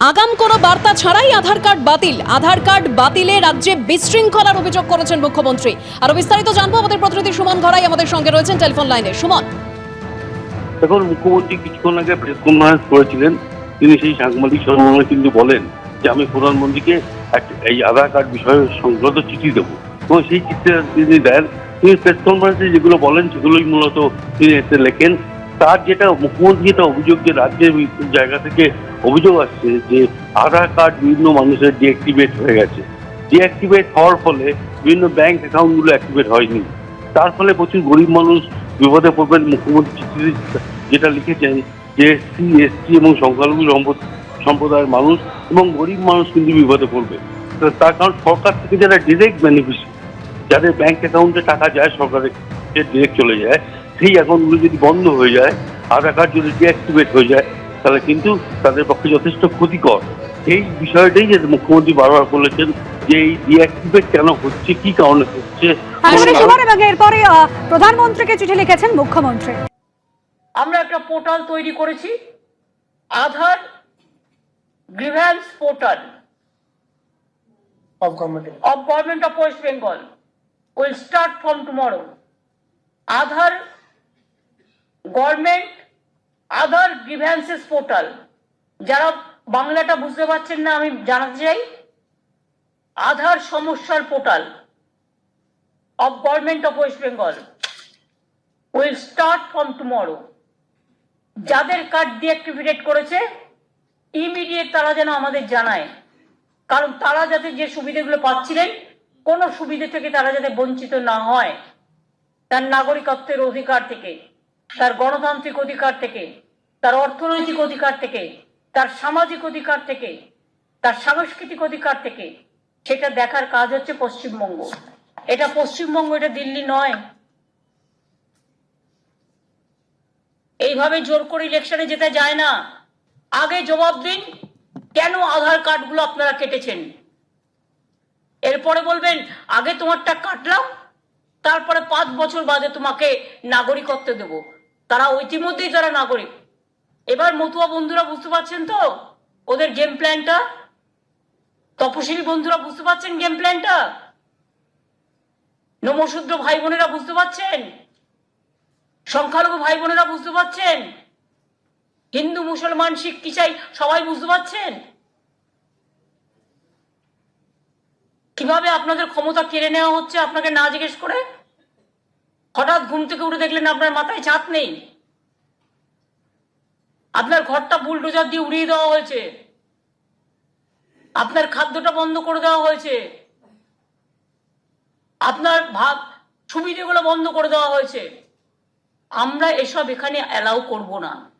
আগাম কোনো বার্তা ছাড়াই আধার কার্ড বাতিল। আধার কার্ড বাতিলে রাজ্যে বিশৃঙ্খলার অভিযোগ করেছেন মুখ্যমন্ত্রী। আরও বিস্তারিত জানব আমাদের প্রতিনিধি সুমন ঘরাই আমাদের সঙ্গে রয়েছেন টেলিফোন লাইনে। সুমন। এখন মুখ্যমন্ত্রী কিছুক্ষণ আগে প্রেস কনফারেন্স করেছিলেন। তিনি সেই সাংবাদিক সম্মেলনে কিন্তু বলেন যে, আমি প্রধানমন্ত্রীকে এই আধার কার্ড বিষয়ে সংক্রান্ত চিঠি দেবো। এবং সেই চিঠিটা তিনি দেন। তিনি প্রেস কনফারেন্সে যেগুলো বলেন, সেগুলোই মূলত তিনি এতে লেখেন। তার যেটা মুখ্যমন্ত্রী যেটা অভিযোগ যে, রাজ্যের জায়গা থেকে অভিযোগ আসছে যে আধার কার্ড বিভিন্ন মানুষের ডিঅ্যাক্টিভেট হয়ে গেছে। ডিঅ্যাক্টিভেট হওয়ার ফলে বিভিন্ন ব্যাংক অ্যাকাউন্টগুলো অ্যাক্টিভেট হয়নি। তার ফলে প্রচুর গরিব মানুষ বিপদে পড়বেন। মুখ্যমন্ত্রী যেটা লিখেছেন যে এসসি এসটি এবং সংখ্যালঘু সম্প্রদায়ের মানুষ এবং গরিব মানুষ কিন্তু বিপদে পড়বে। তার কারণ সরকার থেকে যারা ডিরেক্ট বেনিফিশিয়ারি যাদের ব্যাংক অ্যাকাউন্টে টাকা যায়, সরকারের ডিরেক্ট চলে যায়, সেই অ্যাকাউন্টগুলো যদি বন্ধ হয়ে যায়, আধার কার্ড যদি ডিঅ্যাক্টিভেট হয়ে যায় তাহলে কিন্তু তাদের পক্ষে যথেষ্ট ক্ষতিকর এই বিষয়টাই যে মুখ্যমন্ত্রী বারবার বলেছেন যে এই ডিঅ্যাক্টিভেট কেন হচ্ছে কি কারণে হচ্ছে এবং এরপরে প্রধানমন্ত্রীকে চিঠি লিখেছেন মুখ্যমন্ত্রী আমরা একটা পোর্টাল তৈরি করেছি Aadhaar grievance portal of government. of government of West Bengal will start from tomorrow. Aadhaar government Aadhaar grievances portal যারা বাংলাটা বুঝতে পারছেন না, আমি জানাতে চাই, আধার সমস্যার portal of government of West Bengal will start from tomorrow যাদের কার্ড ডিঅ্যাক্টিভেট করেছে ইমিডিয়েট তারা যেন আমাদের জানায়। কারণ তারা যাতে যে সুবিধাগুলো পাচ্ছিলেন, কোনো সুবিধে থেকে তারা যাতে বঞ্চিত না হয়, তার নাগরিকত্বের অধিকার থেকে। তার গণতান্ত্রিক অধিকার থেকে, তার অর্থনৈতিক অধিকার থেকে, তার সামাজিক অধিকার থেকে, তার সাংস্কৃতিক অধিকার থেকে সেটা দেখার কাজ হচ্ছে পশ্চিমবঙ্গ। এটা পশ্চিমবঙ্গ, এটা দিল্লি নয়। এইভাবে জোর করে ইলেকশনে যেতে যায় না। আগে জবাব দিন, কেন আধার কার্ডগুলো আপনারা কেটেছেন? এরপরে বলবেন, আগে তোমারটা কাটলাম, তারপরে পাঁচ বছর বাদে তোমাকে নাগরিকত্ব দেব। তারা ইতিমধ্যেই তারা নাগরিক। এবার মতুয়া বন্ধুরা বুঝতে পারছেন তো? ওদের গেম প্ল্যানটা তপশিলি বন্ধুরা বুঝতে পারছেন গেম প্ল্যানটা নমশূদ্র ভাই বোনেরা বুঝতে পারছেন? সংখ্যালঘু ভাই বোনেরা বুঝতে পারছেন? হিন্দু, মুসলমান, শিখ, কি চাই সবাই বুঝতে পারছেন? কীভাবে আপনাদের ক্ষমতা কেড়ে নেওয়া হচ্ছে আপনাকে না জিজ্ঞেস করে? হঠাৎ ঘুম থেকে উঠে দেখলেন আপনার মাথায় ছাদ নেই। আপনার ঘরটা বুলডোজার দিয়ে উড়িয়ে দেওয়া হয়েছে। আপনার খাদ্যটা বন্ধ করে দেওয়া হয়েছে। আপনার ভাব সুবিধেগুলো বন্ধ করে দেওয়া হয়েছে। আমরা এসব এখানে অ্যালাউ করব না।